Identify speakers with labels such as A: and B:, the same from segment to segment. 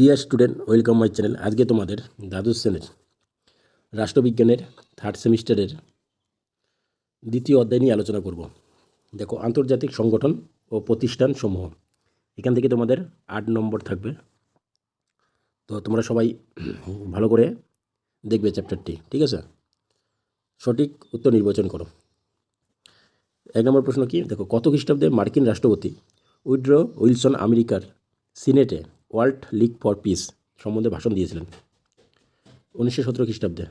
A: Dear student welcome my channel আজকে তোমাদের দ্বাদশ শ্রেণির রাষ্ট্রবিজ্ঞানের থার্ড সেমিস্টারের দ্বিতীয় অধ্যায় নিয়ে আলোচনা করব। দেখো, আন্তর্জাতিক সংগঠন ও প্রতিষ্ঠান সমূহ। এখান থেকে তোমাদের আট নম্বর থাকবে। তো তোমরা সবাই ভালো করে দেখবে চ্যাপ্টারটি ঠিক আছে? সঠিক উত্তর নির্বাচন করো। এক নম্বর প্রশ্ন কি? দেখো, কত খ্রিস্টাব্দে মার্কিন রাষ্ট্রপতি উইড্রো উইলসন আমেরিকার সিনেটে ওয়ার্ল্ড লিগ ফর পিস সম্বন্ধে ভাষণ দিয়েছিলেন উনিশশো সতেরো খ্রিস্টাব্দে।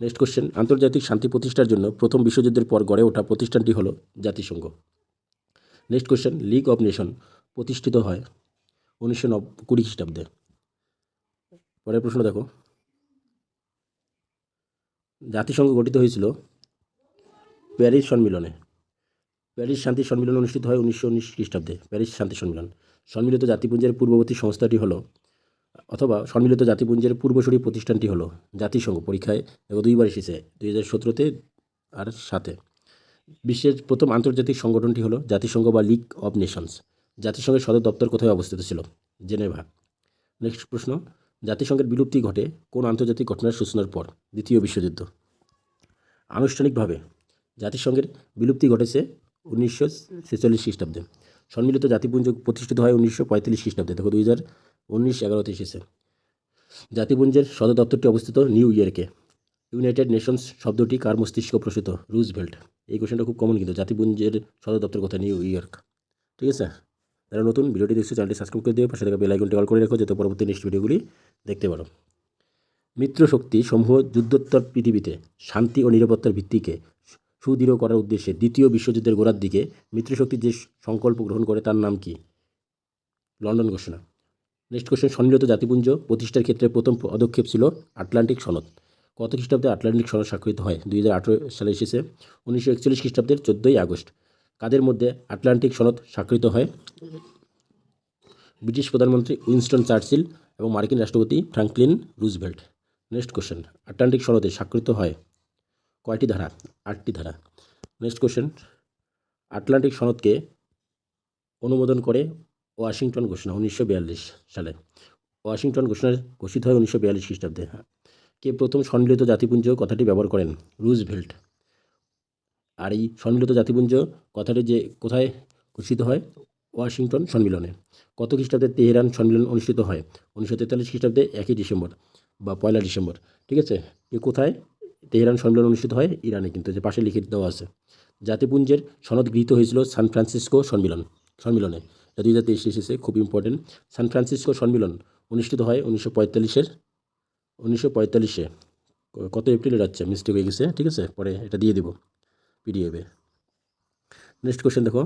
A: নেক্সট কোশ্চেন আন্তর্জাতিক শান্তি প্রতিষ্ঠার জন্য প্রথম বিশ্বযুদ্ধের পর গড়ে ওঠা প্রতিষ্ঠানটি হলো জাতিসংঘ। Next question league of nation প্রতিষ্ঠিত হয় উনিশশো নব, কুড়ি খ্রিস্টাব্দে। পরের প্রশ্ন দেখো। জাতিসংঘ গঠিত হয়েছিল প্যারিস সম্মিলনে। প্যারিস শান্তি সম্মিলন অনুষ্ঠিত হয় উনিশশো উনিশ খ্রিস্টাব্দে। প্যারিস শান্তি সম্মিলন। সম্মিলিত জাতিপুঞ্জের পূর্ববর্তী সংস্থাটি হলো, অথবা সম্মিলিত জাতিপুঞ্জের পূর্বসূরি প্রতিষ্ঠানটি হলো জাতিসংঘ পরীক্ষায় দুইবার এসেছে, দুই হাজার সতেরোতে আর সাথে বিশ্বের প্রথম আন্তর্জাতিক সংগঠনটি হলো জাতিসংঘ বা লিগ অব নেশনস। জাতিসংঘের সদর দপ্তর কোথায় অবস্থিত ছিল? জেনেভা। নেক্সট প্রশ্ন, জাতিসংঘের বিলুপ্তি ঘটে কোন আন্তর্জাতিক ঘটনার সূচনার পর? দ্বিতীয় বিশ্বযুদ্ধ। আনুষ্ঠানিকভাবে জাতিসংঘের বিলুপ্তি ঘটেছে উনিশশো ছেচল্লিশ খ্রিস্টাব্দে। সম্মিলিত জাতিপুঞ্জ প্রতিষ্ঠিত হয় উনিশশো পঁয়তাল্লিশ খ্রিস্টাব্দে। দেখো দুই হাজার উনিশ এগারোতে এসেছে জাতিপুঞ্জের সদর দপ্তরটি অবস্থিত নিউ ইয়র্কে। ইউনাইটেড নেশনস শব্দটি কার মস্তিষ্ক প্রসূত? রুজভেল্ট। এই কোশ্চেনটা খুব কমন কিন্তু জাতিপুঞ্জের সদর দপ্তর কোথায়? New York. ঠিক আছে? যারা নতুন ভিডিওটি দেখছ, চ্যানেলটি সাবস্ক্রাইব করে দিও, পাশে থাকা বেল আইকনটি অল করে রেখো, যাতে পরবর্তী নেক্সট ভিডিওগুলি দেখতে পারো। মিত্র শক্তি সমূহ যুদ্ধোত্তর পৃথিবীতে শান্তি ও নিরাপত্তার ভিত্তিকে সুদৃঢ় করার উদ্দেশ্যে দ্বিতীয় বিশ্বযুদ্ধের গোড়ার দিকে মিত্রশক্তি যে সংকল্প গ্রহণ করে তার নাম কি? লন্ডন ঘোষণা। নেক্সট কোশ্চেন সম্মিলিত জাতিপুঞ্জ প্রতিষ্ঠার ক্ষেত্রে প্রথম পদক্ষেপ ছিল আটলান্টিক সনদ। কত খ্রিস্টাব্দে আটলান্টিক সনদ স্বাক্ষরিত হয়? দুই হাজার আঠেরো সালে এসেছে, উনিশশো একচল্লিশ খ্রিস্টাব্দের চোদ্দোই আগস্ট। কাদের মধ্যে আটলান্টিক সনদ স্বাক্ষরিত হয়? ব্রিটিশ প্রধানমন্ত্রী উইনস্টন চার্চিল এবং মার্কিন রাষ্ট্রপতি Franklin Roosevelt. Next question, Atlantic সনদে স্বাক্ষরিত হয় কয়টি ধারা? আটটি ধারা। নেক্সট কোশ্চেন আটলান্টিক সনদকে অনুমোদন করে ওয়াশিংটন ঘোষণা উনিশশো বিয়াল্লিশ সালে। ওয়াশিংটন ঘোষণা ঘোষিত হয় উনিশশো বিয়াল্লিশ খ্রিস্টাব্দে। কে প্রথম সম্মিলিত জাতিপুঞ্জ কথাটি ব্যবহার করেন? রুজভেল্ট। আর এই সম্মিলিত জাতিপুঞ্জ কথাটি যে কোথায় ঘোষিত হয়? ওয়াশিংটন সম্মিলনে। কত খ্রিস্টাব্দে তেহরান সম্মিলন অনুষ্ঠিত হয়? উনিশশো তেতাল্লিশ খ্রিস্টাব্দে একই ডিসেম্বর বা পয়লা ডিসেম্বর। ঠিক আছে? এ কোথায়? তেহরান সম্মেলন অনুষ্ঠিত হয় ইরানে কিন্তু, যে পাশে লিখে দেওয়া আছে। জাতিপুঞ্জের সনদ গৃহীত হয়েছিল সান ফ্রান্সিসকো সম্মিলন, সম্মিলনে। যা দুই হাজার তেইশে এসেছে, খুব ইম্পর্টেন্ট সান ফ্রান্সিসকো সম্মিলন অনুষ্ঠিত হয় উনিশশো পঁয়তাল্লিশের, উনিশশো পঁয়তাল্লিশে। কত এপ্রিলে যাচ্ছে মিস্টেক হয়ে গেছে, ঠিক আছে? পরে এটা দিয়ে দেবো পিডিএফে নেক্সট কোশ্চেন দেখো।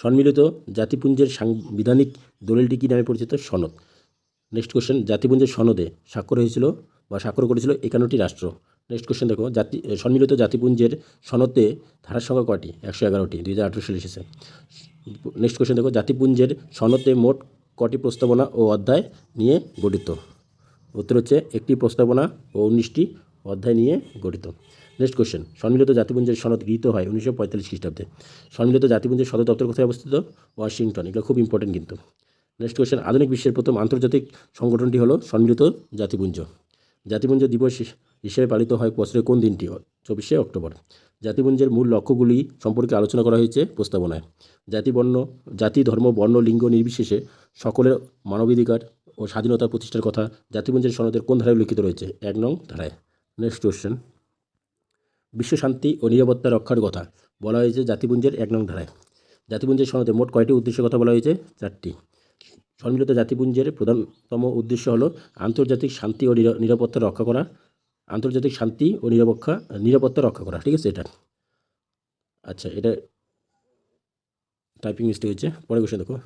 A: সম্মিলিত জাতিপুঞ্জের সাংবিধানিক দলিলটি কী নামে পরিচিত? সনদ। নেক্সট কোশ্চেন জাতিপুঞ্জের সনদে স্বাক্ষর হয়েছিল বা স্বাক্ষর করেছিল একান্নটি রাষ্ট্র। নেক্সট কোশ্চেন দেখো, জাতি সম্মিলিত জাতিপুঞ্জের সনদে ধারার সংখ্যা কয়টি? একশো এগারোটি, দুই হাজার আঠেরো সালে এসেছে। নেক্সট কোশ্চেন দেখো, জাতিপুঞ্জের সনদে মোট কটি প্রস্তাবনা ও অধ্যায় নিয়ে গঠিত? উত্তর হচ্ছে, একটি প্রস্তাবনা ও উনিশটি অধ্যায় নিয়ে গঠিত। নেক্সট কোশ্চেন সম্মিলিত জাতিপুঞ্জের সনদ গৃহীত হয় উনিশশো পঁয়তাল্লিশ খ্রিস্টাব্দে। সম্মিলিত জাতিপুঞ্জের সদর দপ্তর কোথায় অবস্থিত? ওয়াশিংটন, এগুলো খুব ইম্পর্টেন্ট কিন্তু। নেক্সট কোশ্চেন আধুনিক বিশ্বের প্রথম আন্তর্জাতিক সংগঠনটি হলো সম্মিলিত জাতিপুঞ্জ। জাতিপুঞ্জ দিবস হিসেবে পালিত হয় বছরের কোন দিনটি? চব্বিশে অক্টোবর। জাতিপুঞ্জের মূল লক্ষ্যগুলি সম্পর্কে আলোচনা করা হয়েছে প্রস্তাবনায়। জাতি বর্ণ, জাতি ধর্ম, বর্ণ, লিঙ্গ নির্বিশেষে সকলের মানবাধিকার ও স্বাধীনতা প্রতিষ্ঠার কথা জাতিপুঞ্জের সনদের কোন ধারায় উল্লিখিত রয়েছে? এক নং ধারায়। নেক্সট কোয়েশ্চেন বিশ্ব শান্তি ও নিরাপত্তা রক্ষার কথা। বলা হয়েছে জাতিপুঞ্জের এক নং ধারায়। জাতিপুঞ্জের সনদে মোট কয়টি উদ্দেশ্যের কথা বলা হয়েছে? চারটি। সম্মিলিত জাতিপুঞ্জের প্রধানতম উদ্দেশ্য হলো আন্তর্জাতিক শান্তি ও নিরা- নিরাপত্তা রক্ষা করা, আন্তর্জাতিক শান্তি ও নিরাপত্তা নিরাপত্তা রক্ষা করা, ঠিক আছে এটা? আচ্ছা এটা টাইপিং মিস্টেক হয়েছে পরে কোশ্চেন দেখো।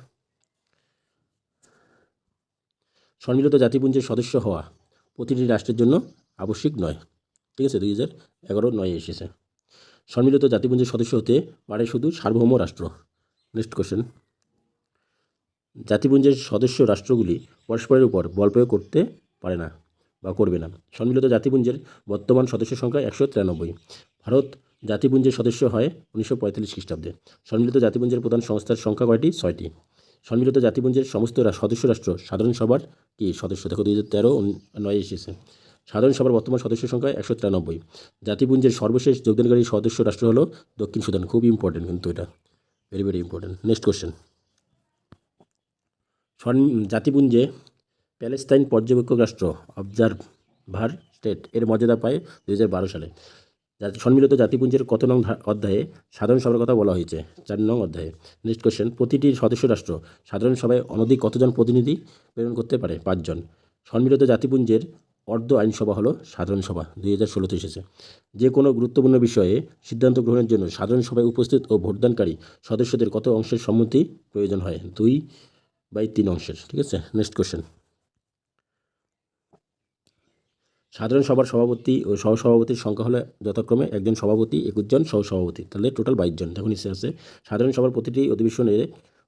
A: সম্মিলিত জাতিপুঞ্জের সদস্য হওয়া প্রতিটি রাষ্ট্রের জন্য আবশ্যিক নয়, ঠিক আছে? দুই হাজার এগারো, নয় এসেছে। সম্মিলিত জাতিপুঞ্জের সদস্য হতে পারে শুধু সার্বভৌম রাষ্ট্র। নেক্সট কোশ্চেন জাতিপুঞ্জের সদস্য রাষ্ট্রগুলি পরস্পরের উপর বল প্রয়োগ করতে পারে না বা করবে না। সম্মিলিত জাতিপুঞ্জের বর্তমান সদস্য সংখ্যা একশো তিরানব্বই। ভারত জাতিপুঞ্জের সদস্য হয় উনিশশো পঁয়তাল্লিশ খ্রিস্টাব্দে। সম্মিলিত জাতিপুঞ্জের প্রধান সংস্থার সংখ্যা কয়টি? ছয়টি। সম্মিলিত জাতিপুঞ্জের সমস্ত সদস্য রাষ্ট্র সাধারণ সভার কি সদস্য? দেখো দুই হাজার তেরো নয় এসেছে। সাধারণ সভার বর্তমান সদস্য সংখ্যা একশো তিরানব্বই। জাতিপুঞ্জের সর্বশেষ যোগদানকারী সদস্য রাষ্ট্র হলো দক্ষিণ সুদান। খুব ইম্পর্টেন্ট কিন্তু এটা। Very very important next question জাতিপুঞ্জে Palestine পর্যবেক্ষক রাষ্ট্র অবজারভার স্টেট এর মর্যাদা পায় দু হাজার বারো সালে। সম্মিলিত জাতিপুঞ্জের কত নং অধ্যায়ে সাধারণ সভার কথা বলা হয়েছে? চার নং অধ্যায়ে। নেক্সট কোশ্চেন প্রতিটি সদস্য রাষ্ট্র সাধারণ সভায় অনধিক কতজন প্রতিনিধি প্রেরণ করতে পারে? পাঁচজন। সম্মিলিত জাতিপুঞ্জের অর্ধ আইনসভা হলো সাধারণ সভা, দুই হাজার ষোলোতে এসেছে। যে কোনো গুরুত্বপূর্ণ বিষয়ে সিদ্ধান্ত গ্রহণের জন্য সাধারণ সভায় উপস্থিত ও ভোটদানকারী সদস্যদের কত অংশের সম্মতি প্রয়োজন হয়? দুই বাই তিন অংশের, ঠিক আছে? নেক্সট কোশ্চেন সাধারণ সভার সভাপতি ও সহসভাপতির সংখ্যা হলো যথাক্রমে একজন সভাপতি, একুশ জন সহসভাপতি, তাহলে টোটাল বাইশ জন, দেখুন নিচে আছে। সাধারণ সভার প্রতিটি অধিবেশনে,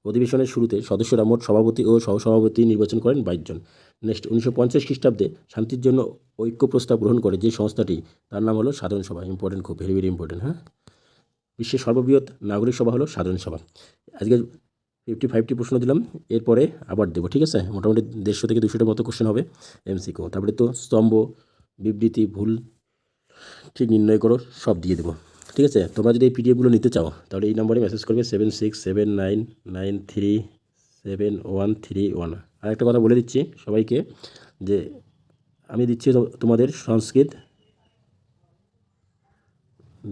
A: অধিবেশনের শুরুতে সদস্যরা মোট সভাপতি ও সহসভাপতি নির্বাচন করেন বাইশ জন। নেক্সট উনিশশো পঞ্চাশ খ্রিস্টাব্দে শান্তির জন্য ঐক্য প্রস্তাব গ্রহণ করে যে সংস্থাটি, তার নাম হলো সাধারণ সভা ইম্পর্টেন্ট খুব ভেরি ভেরি ইম্পর্টেন্ট হ্যাঁ? বিশ্বের সর্ববৃহৎ নাগরিক সভা হলো সাধারণ সভা। আজকে ফিফটি ফাইভটি প্রশ্ন দিলাম, এরপরে আবার দেবো, ঠিক আছে? মোটামুটি দেড়শো থেকে দুশোটার মতো কোশ্চেন হবে এমসিকিউ তারপরে তো স্তম্ভ, বিবৃতি, ভুল, ঠিক নির্ণয় করো, সব দিয়ে দেবো, ঠিক আছে? তোমরা যদি এই পিডিএফগুলো নিতে চাও, তাহলে এই নম্বরে মেসেজ করবে seven six seven nine nine three seven one three one আর একটা কথা বলে দিচ্ছি সবাইকে, যে আমি দিচ্ছি তোমাদের সংস্কৃত,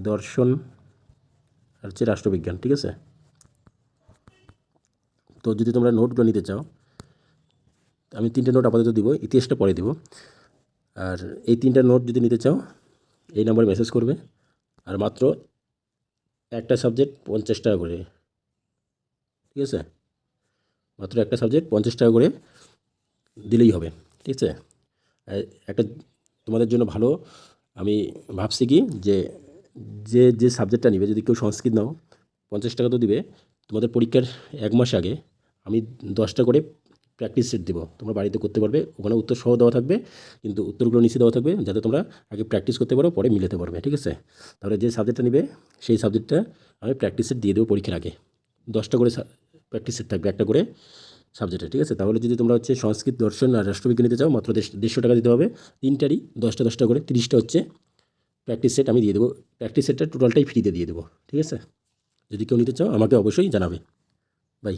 A: দর্শন, আর হচ্ছে রাষ্ট্রবিজ্ঞান, ঠিক আছে? তো যদি তোমরা নোটগুলো নিতে চাও, আমি তিনটে নোট আপাতত দিব, ইতিহাসটা পরে দিব। আর এই তিনটা নোট যদি নিতে চাও, এই নম্বরে মেসেজ করবে। আর মাত্র একটা সাবজেক্ট পঞ্চাশ টাকা করে। ঠিক আছে? মাত্র একটা সাবজেক্ট পঞ্চাশ টাকা করে দিলেই হবে। ঠিক আছে? একটা তোমাদের জন্য ভালো, আমি ভাবছি কি যে যে যে সাবজেক্টটা নিবে, যদি কেউ সংস্কৃত নাও, পঞ্চাশ টাকা তো দিবে। তোমাদের পরীক্ষার এক মাস আগে আমি দশটা করে প্র্যাকটিস সেট দেবো। তোমরা বাড়িতে করতে পারবে, ওখানে উত্তর সহ দেওয়া থাকবে, কিন্তু উত্তরগুলো নিচে দেওয়া থাকবে যাতে তোমরা আগে প্র্যাকটিস করতে পারো, পরে মিলাতে পারবে, ঠিক আছে? তাহলে যে সাবজেক্টটা নেবে, সেই সাবজেক্টটা আমি প্র্যাকটিস সেট দিয়ে দেবো পরীক্ষার আগে। দশটা করে প্র্যাকটিস সেট থাকবে একটা করে সাবজেক্টে ঠিক আছে? তাহলে যদি তোমরা হচ্ছে সংস্কৃত, দর্শন আর রাষ্ট্রবিজ্ঞান নিতে চাও, মাত্র দেড়শো টাকা দিতে হবে। তিনটারই দশটা দশটা করে তিরিশটা হচ্ছে প্র্যাকটিস সেট আমি দিয়ে দেবো। প্র্যাকটিস সেটটা টোটালটাই ফ্রিতে দিয়ে দেবো, ঠিক আছে? যদি কেউ নিতে চাও, আমাকে অবশ্যই জানাবে। বাই